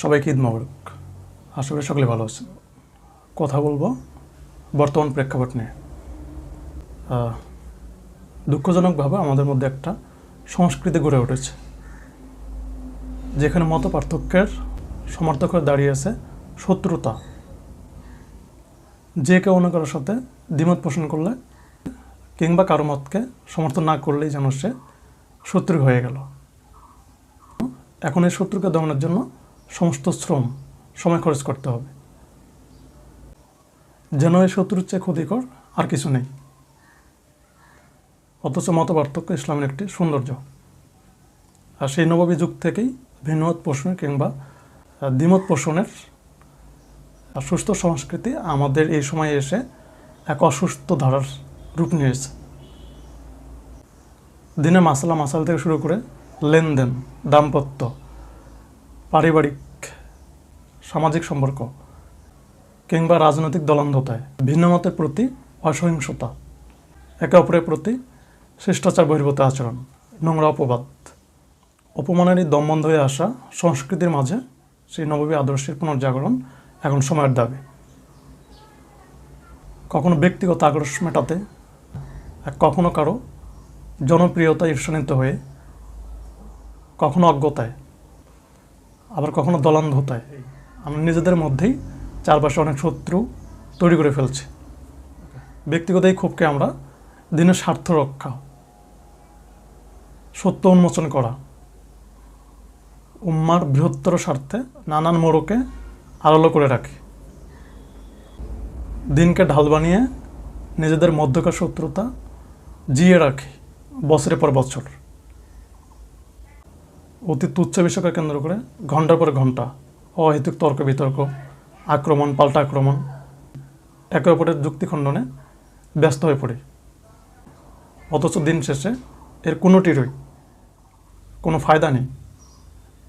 সবাইকে ঈদ মোবারক। আশা করি সকলে ভালো আছেন। কথা বলব বর্তমান প্রেক্ষাপট নিয়ে। দুঃখজনকভাবে আমাদের মধ্যে একটা সংস্কৃতি গড়ে উঠেছে, যেখানে মত পার্থক্যের সমর্থক হয়ে দাঁড়িয়েছে শত্রুতা। যে কেউ অন্য কারোর সাথে দ্বিমত পোষণ করলে কিংবা কারও মতকে সমর্থন না করলেই যেন সে শত্রু হয়ে গেল। এখন এই শত্রুকে দমনের জন্য সমস্ত শ্রম সময় খরচ করতে হবে। যেন এই শত্রুর চেয়ে ক্ষতিকর আর কিছু নেই। অথচ মত পার্থক্য ইসলামের একটি সৌন্দর্য। আর সেই নবাবী যুগ থেকেই ভিন্নমত পোষণ কিংবা দ্বিমত পোষণের সুস্থ সংস্কৃতি আমাদের এই সময়ে এসে এক অসুস্থ ধারার রূপ নিয়েছে দিনে মাসালা মাসাল থেকে শুরু করে লেনদেন, দাম্পত্য পারিবারিক, সামাজিক সম্পর্ক কিংবা রাজনৈতিক দলান্ধতায় ভিন্নমতের প্রতি অসহিংসতা, একে অপরের প্রতি শিষ্টাচার বহির্ভূত আচরণ, নোংরা অপবাদ অপমানের এই দমবন্ধ হয়ে আসা সংস্কৃতির মাঝে সেই নববী আদর্শের পুনর্জাগরণ এখন সময়ের দাবি। কখনো ব্যক্তিগত আগ্রহ মেটাতে কখনো কারও জনপ্রিয়তা ঈর্ষান্বিত হয়ে, কখনো অজ্ঞতায় আবার কখনো দলান্ধতায়। আমরা নিজেদের মধ্যেই চারপাশে অনেক শত্রু তৈরি করে ফেলছি। ব্যক্তিগত এই ক্ষোভকে আমরা দিনের স্বার্থ রক্ষা, সত্য উন্মোচন করা, উম্মার বৃহত্তর স্বার্থে নানান মোড়কে আড়ালো করে রাখি। দিনকে ঢাল বানিয়ে নিজেদের মধ্যকার শত্রুতা জিয়ে রাখি বছরের পর বছর। অতি তুচ্ছ বিষয়কে কেন্দ্র করে ঘণ্টার পর ঘণ্টা অহেতুক তর্ক বিতর্ক, আক্রমণ, পাল্টা আক্রমণ, একে অপরের যুক্তি খণ্ডনে ব্যস্ত হয়ে পড়ি। অথচ দিন শেষে এর কোনোটিরই কোনো ফায়দা নেই,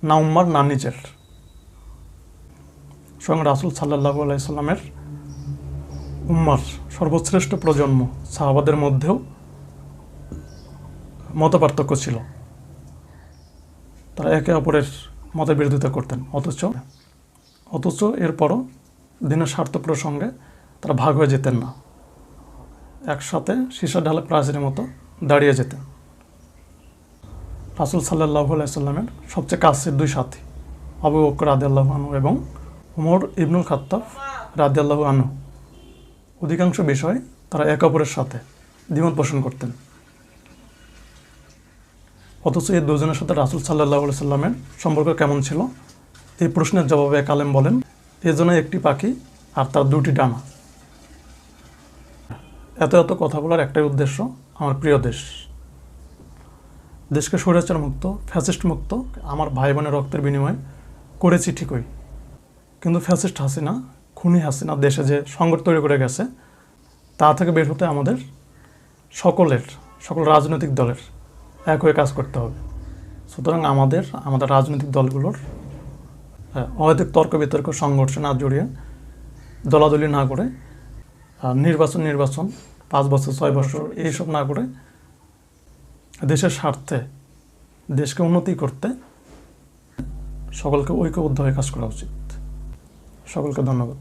না উম্মার, না নিজের। স্বয়ং রাসুল সাল্লাহ আলাইসাল্লামের উম্মার সর্বশ্রেষ্ঠ প্রজন্ম সাহাবাদের মধ্যেও মতপার্থক্য ছিল। তারা একে অপরের মতের বিরোধিতা করতেন, অথচ অথচ এরপরও দিনের স্বার্থ প্রসঙ্গে তারা ভাগ হয়ে যেতেন না। একসাথে সীসা ঢালা প্রাচীরের মতো দাঁড়িয়ে যেতেন। রাসুল সাল্লাহ আলাইসাল্লামের সবচেয়ে কাছের দুই সাথী, আবু বকর রাদিয়াল্লাহু আনহু এবং উমর ইবনুল খাত্তাব রাদিয়াল্লাহু আনহু। অধিকাংশ বিষয় তারা একে অপরের সাথে দ্বিমত পোষণ করতেন। অথচ এই দুজনের সাথে রাসুল সাল্লাহ সাল্লামের সম্পর্ক কেমন ছিল? এই প্রশ্নের জবাবে এক আলেম বলেন, এ জন্য একটি পাখি আর তার দুটি ডানা। এত এত কথা বলার একটাই উদ্দেশ্য আমার প্রিয় দেশ। দেশকে স্বৈরাচার মুক্ত, ফ্যাসিস্ট মুক্ত, আমার ভাই বোনের রক্তের বিনিময়ে করেছি ঠিকই। কিন্তু ফ্যাসিস্ট হাসিনা, খুনি হাসিনা দেশে যে সংকট তৈরি করে গেছে, তা থেকে বের হতে আমাদের সকলের, সকল রাজনৈতিক দলের এক হয়ে কাজ করতে হবে। সুতরাং আমাদের আমাদের রাজনৈতিক দলগুলোর হ্যাঁ, অহেতুক তর্ক বিতর্ক সংঘর্ষে না জড়িয়ে দলাদলি না করে নির্বাচন নির্বাচন পাঁচ বছর ছয় বছর এইসব না করে দেশের স্বার্থে দেশকে উন্নতি করতে সকলকে ঐক্যবদ্ধ হয়ে কাজ করা উচিত। সকলকে ধন্যবাদ।